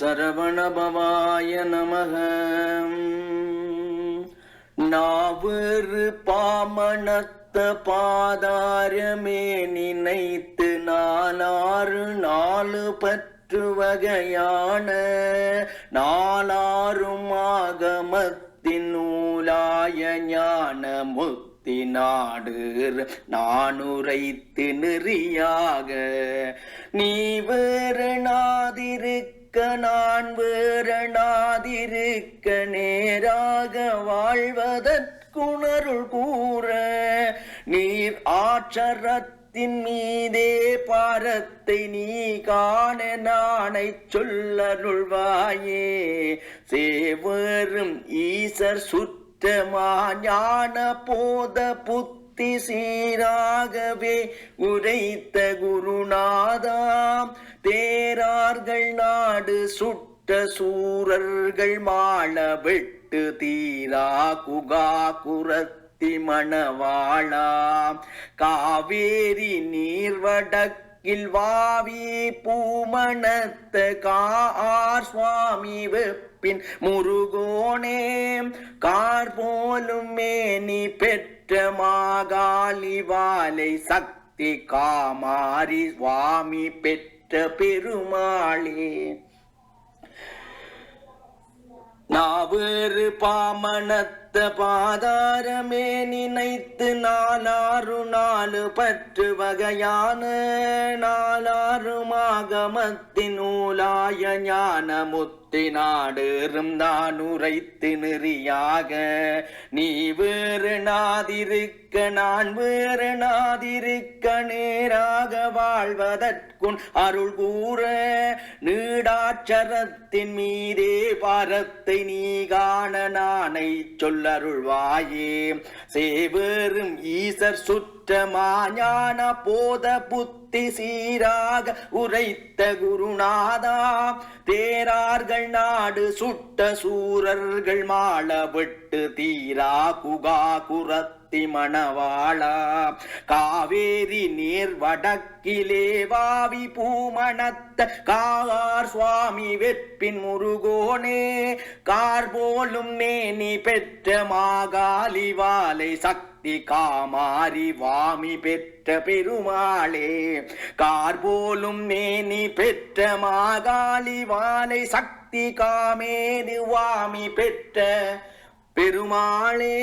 சரவணபவாய நமக. நாவரு பாமணத்த பாதாரமே நினைத்து நாலாறு நாலு பற்று வகையான. நாலாறும் ஆகமத்தின் நூலாய ஞான முத்தி நாடு நானுரைத்து நெறியாக. நீ இருக்க நான் வேறனாதிருக்க நேராக வாழ்வதற்குணருள் கூற நீர் ஆச்சரத்தின் மீதே பாரத்தை நீ காண நானை சொல்லருள்வாயே. சேவரும் ஈசர் சுற்றமா ஞான போத புத்தி சீராகவே உரைத்த குருநாதாம் தேரார்கள் நாடு சுட்ட சூரர்கள் மாள விட்டு தீரா குகா குரத்தி மணவாழா காவேரி நீர்வடக்கில் வாவி பூமணத்த கார் சுவாமி வெப்பின் முருகோனே. கார் போலும் மேனி பெற்ற மாகாலி வாலை சக்தி காமாரி சுவாமி பெற்ற பெருமாளே. நாவேறு பாமணத்த பாதாரமே நினைத்து நாலாறு நாலு பற்று வகையான நாலாறு மாகமத்தின் நூலாய ஞானமுத்து முத்தி நாடேறும் நான் உரைத்து நெறியாக. நீ வேறு நாதிருக்க நான் வேறு நாதிருக்க நேராக வாழ்வதற்குன் அருள் கூற. நீடாட்சரத்தின் மீதே பாரத்தை நீ காண நானை சொல்லருள்வாயே. சேவேறும் ஈசர் சுற்றமா ஞான போத புத்தி சீராக உரைத்த குருநாதா. தேரார்கள் நாடு சுட்ட சூரர்கள் மாளவிட்டு தீரா குகா குரத்தி மணவாளா. காவேரி நீர் வடக்கிலே வாவி பூமணத்த கார் சுவாமி வெப்பின் முருகோனே. கார் போலும் மேனி பெற்ற மாகாலி வாலை சக்தி காமாரி வாமி பெற்ற பெருமாளே. கார்போலும் மேனி பெற்ற மாகாளி வாலை சக்தி காமேது வாமி பெற்ற பெருமாளே.